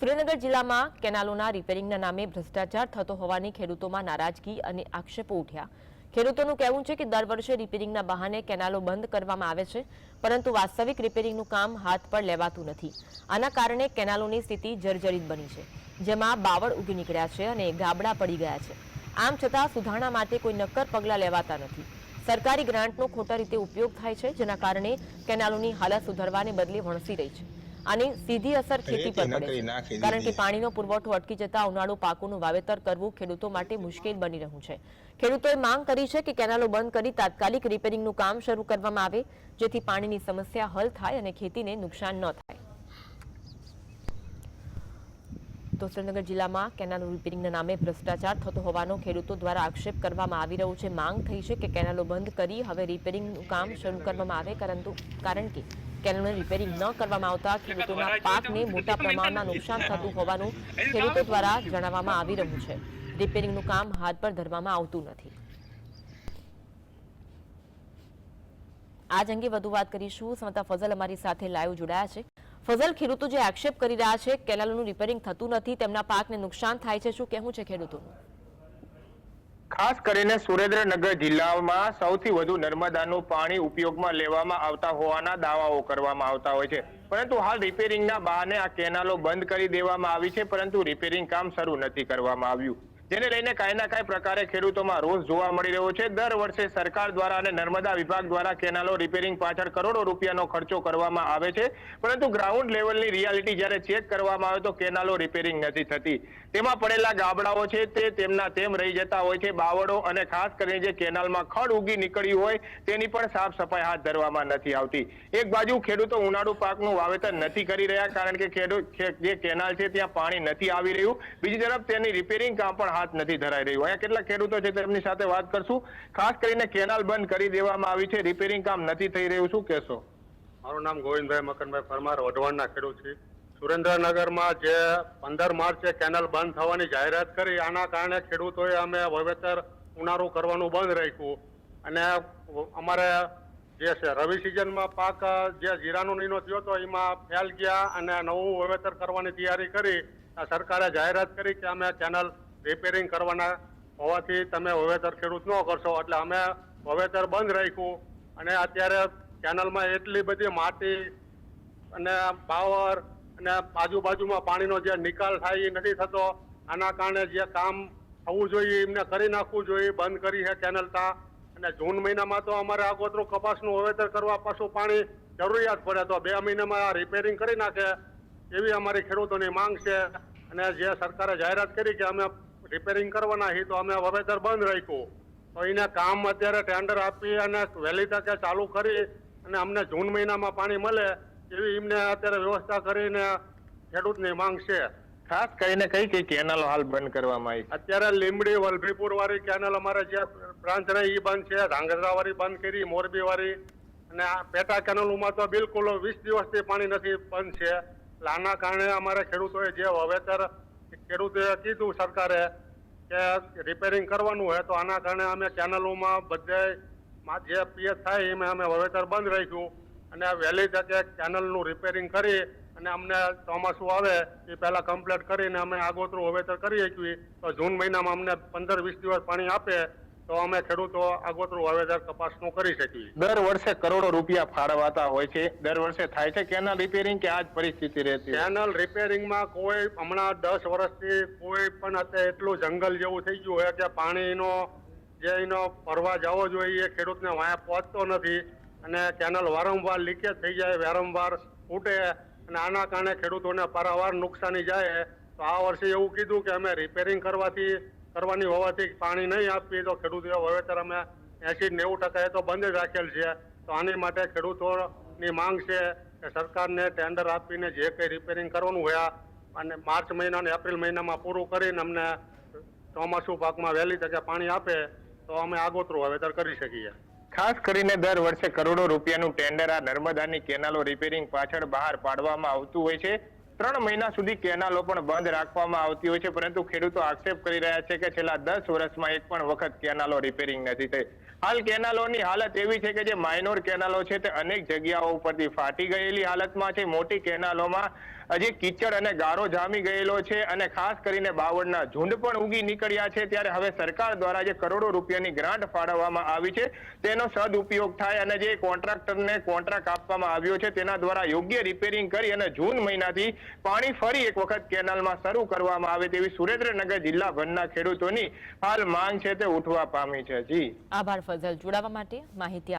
સુરેન્દ્રનગર જિલ્લામાં કેનાલોના રિપેરિંગના નામે ભ્રષ્ટાચાર થતો હોવાની ખેડૂતોમાં નારાજગી અને આક્ષેપો ઉઠ્યા. ખેડૂતોનું કહેવું છે કે દર વર્ષે રિપેરિંગના બહાને કેનાલો બંધ કરવામાં આવે છે, પરંતુ વાસ્તવિક રિપેરિંગનું કામ હાથ પર લેવાતું નથી. આના કારણે કેનાલોની સ્થિતિ જર્જરિત બની છે, જેમાં બાવળ ઉગી નીકળ્યા છે અને ગાબડા પડી ગયા છે. આમ છતાં સુધારણા માટે કોઈ નક્કર પગલાં લેવાતા નથી. સરકારી ગ્રાન્ટનો ખોટા રીતે ઉપયોગ થાય છે, જેના કારણે કેનાલોની હાલત સુધારવાને બદલે વણસી રહી છે. આની સીધી અસર ખેતી પર પડે છે. કારણ કે પાણીનો પુરવઠો અટકી જતા ઉનાળુ પાકોનું વાવેતર કરવું ખેડૂતો માટે મુશ્કેલ બની રહ્યું છે. ખેડૂતોએ માંગ કરી છે કે કેનાલો બંધ કરી તાત્કાલિક રિપેરિંગનું કામ શરૂ કરવામાં આવે જેથી પાણીની સમસ્યા હલ થાય અને ખેતીને નુકસાન ન થાય. તો સુરેન્દ્રનગર જિલ્લામાં કેનાલો રિપેરિંગના નામે ભ્રષ્ટાચાર થતો હોવાનો ખેડૂતો દ્વારા આક્ષેપ કરવામાં આવી રહ્યો છે. માંગ થઈ છે કે કેનાલો બંધ કરી હવે રિપેરિંગનું કામ શરૂ કરવામાં આવે પરંતુ કારણ કે કેનાલનું રિપેરિંગ ન કરવામાં આવતા ખેડૂતોના પાકને મોટા પ્રમાણમાં નુકસાન થતું હોવાનું ખેડૂતો દ્વારા જણાવવામાં આવી રહ્યું છે. રિપેરિંગનું કામ હાથ પર ધરવામાં આવતું નથી. આજ અંગે વધુ વાત કરીશું. સમતા ફઝલ અમારી સાથે લાઈવ જોડાયા છે. ફઝલ ખેડૂતો જે આક્ષેપ કરી રહ્યા છે કેનાલનું રિપેરિંગ થતું નથી તેમના પાકને નુકસાન થાય છે શું કહેવું છે ખેડૂતોનું? ખાસ કરીને સુરેન્દ્રનગર જિલ્લામાં સૌથી વધુ નર્મદાનું પાણી ઉપયોગમાં લેવામાં આવતા હોવાના દાવાઓ કરવામાં આવતા હોય છે. પરંતુ હાલ રિપેરિંગના બહાને આ કેનાલો બંધ કરી દેવામાં આવી છે, પરંતુ રિપેરિંગ કામ શરૂ નથી કરવામાં આવ્યું. જેને લઈને કાંઈ ના કાંઈ પ્રકારે ખેડૂતોમાં રોષ જોવા મળી રહ્યો છે. દર વર્ષે સરકાર દ્વારા અને નર્મદા વિભાગ દ્વારા કેનાલો રિપેરિંગ પાછળ કરોડો રૂપિયાનો ખર્ચો કરવામાં આવે છે. પરંતુ ગ્રાઉન્ડ લેવલની રિયાલિટી જ્યારે ચેક કરવામાં આવે તો કેનાલો રિપેરિંગ નથી થતી. તેમાં પડેલા ગાબડાઓ છે તે તેમના તેમ રહી જતા હોય છે. બાવળો અને ખાસ કરીને જે કેનાલમાં ખડ ઉગી નીકળ્યું હોય તેની પણ સાફ સફાઈ હાથ ધરવામાં નથી આવતી. એક બાજુ ખેડૂતો ઉનાળુ પાકનું વાવેતર નથી કરી રહ્યા કારણ કે ખેડૂત જે કેનાલ છે ત્યાં પાણી નથી આવી રહ્યું. બીજી તરફ તેની રિપેરિંગ કામ પણ હાથ નથી ધરાઈ રહ્યું. અહીંયા કેટલા ખેડૂતો છે તેમની સાથે વાત કરશું. ખાસ કરીને કેનાલ બંધ કરી દેવામાં આવી છે. રિપેરિંગ કામ નથી થઈ રહ્યું. શું કહેશો? મારું નામ ગોવિંદભાઈ મકનભાઈ પરમાર, વઢવાણના ખેડૂત છે. સુરેન્દ્રનગરમાં જે પંદર માર્ચે કેનલ બંધ થવાની જાહેરાત કરી, આના કારણે ખેડૂતોએ અમે વાવેતર ઉનાળું કરવાનું બંધ રાખ્યું. અને અમારે જે છે, રવિ સિઝનમાં પાક, જે જીરાનો નીનો થયો હતો, એમાં ફેલ ગયા અને નવું વાવેતર કરવાની તૈયારી કરી. સરકારે જાહેરાત કરી કે અમે કેનલ રિપેરિંગ કરવાના હોવાથી તમે વાવેતર ખેડૂત ન કરશો. એટલે અમે વાવેતર બંધ રાખ્યું અને અત્યારે કેનલમાં એટલી બધી માટી અને પાવર અને આજુબાજુમાં પાણીનો જે નિકાલ થાય એ નથી થતો. આના કારણે જે કામ થવું જોઈએ એમને કરી નાખવું જોઈએ, બંધ કરી છે કેનલ તા. અને જૂન મહિનામાં તો અમારે આગોતરું કપાસનું વાવેતર કરવા પાછું પાણી જરૂરિયાત પડે તો બે મહિનામાં રિપેરિંગ કરી નાખે એવી અમારી ખેડૂતોની માંગ છે. અને જે સરકારે જાહેરાત કરી કે અમે રિપેરિંગ કરવાના છીએ તો અમે વાવેતર બંધ રાખ્યું. તો એને કામ અત્યારે ટેન્ડર આપી અને વહેલી તકે ચાલુ કરી અને અમને જૂન મહિનામાં પાણી મળે એવી એમને અત્યારે વ્યવસ્થા કરીને ખેડૂતની માંગ છે. ખાસ કરીને કઈ કઈ કેનાલો હાલ બંધ કરવામાં આવી અત્યારે લીમડી વલભીપુર વાળી કેનલ અમારે જે બ્રાન્ચ રહી એ બંધ છે. ધાંગધ્રા વાળી બંધ કરી મોરબી વાળી. અને આ પેટા કેનલોમાં તો બિલકુલ વીસ દિવસથી પાણી નથી બંધ છે. આના કારણે અમારે ખેડૂતોએ જે વાવેતર ખેડૂતોએ કીધું સરકારે કે રિપેરિંગ કરવાનું હોય તો આના કારણે અમે કેનલોમાં બધે જે પીએચ થાય એમાં અમે વાવેતર બંધ રાખ્યું અને વહેલી તકે કેનલનું રિપેરિંગ કરી અને અમને ચોમાસું આવે એ પહેલાં કમ્પ્લીટ કરીને અમે આગોતરું વાવેતર કરી શકીએ તો જૂન મહિનામાં અમને પંદર વીસ દિવસ પાણી આપે તો અમે ખેડૂતો આગોતરું વાવેતર કપાસનું કરી શકીએ. દર વર્ષે કરોડો રૂપિયા ફાળવાતા હોય છે. દર વર્ષે થાય છે કેનાલ રિપેરિંગ કે આ જ પરિસ્થિતિ રહેતી કેનાલ રિપેરિંગમાં કોઈ હમણાં દસ વર્ષથી કોઈ પણ અત્યારે એટલું જંગલ જેવું થઈ ગયું હોય કે પાણીનો જે એનો ફરવા જવો જોઈએ એ ખેડૂતને વાયા પહોંચતો નથી. અને કેનલ વારંવાર લીકેજ થઈ જાય વારંવાર ફૂટે અને આના કારણે ખેડૂતોને પારાવાર નુકસાની જાય. તો આ વર્ષે એવું કીધું કે અમે રિપેરિંગ કરવાથી કરવાની હોવાથી પાણી નહીં આપીએ તો ખેડૂતો વાવેતર અમે એસી નેવું ટકા તો બંધ જ રાખેલ છે. તો આની માટે ખેડૂતોની માંગ છે કે સરકારને ટેન્ડર આપીને જે કંઈ રિપેરિંગ કરવાનું હોય અને માર્ચ મહિના અને એપ્રિલ મહિનામાં પૂરું કરીને અમને ચોમાસું પાકમાં વહેલી તકે પાણી આપે, તો અમે આગોતરું વાવેતર કરી શકીએ. ખાસ કરીને દર વર્ષે કરોડો રૂપિયાનું ટેન્ડર આ નર્મદાની કેનાલો રિપેરિંગ પાછળ બહાર પાડવામાં આવતું હોય છે. ત્રણ મહિના સુધી કેનાલો પણ બંધ રાખવામાં આવતી હોય છે, પરંતુ ખેડૂતો આક્ષેપ કરી રહ્યા છે કે છેલ્લા દસ વર્ષમાં એક પણ વખત કેનાલો રિપેરિંગ નથી થઈ. હાલ કેનાલોની હાલત એવી છે કે જે માઇનોર કેનાલો છે તે અનેક જગ્યાઓ ઉપરથી ફાટી ગયેલી હાલતમાં છે. મોટી કેનાલોમાં હજી કીચડ અને ગારો જામી ગયેલો છે અને ખાસ કરીને બાવળના ઝુંડ પણ ઉગી નીકળ્યા છે. ત્યારે હવે સરકાર દ્વારા જે કરોડો રૂપિયાની ગ્રાન્ટ ફાળવવામાં આવી છે, તેનો સદઉપયોગ થાય અને જે કોન્ટ્રાક્ટરને કોન્ટ્રાક્ટ આપવામાં આવ્યો છે, તેના દ્વારા યોગ્ય રિપેરિંગ કરી અને જૂન મહિનાથી પાણી ફરી એક વખત કેનાલમાં શરૂ કરવામાં આવે તેવી સુરેન્દ્રનગર જિલ્લાભરના ખેડૂતોની હાલ માંગ છે તે ઉઠવા પામી છે. જી. આભાર ફઝલ. જોડાવા માટે માહિતી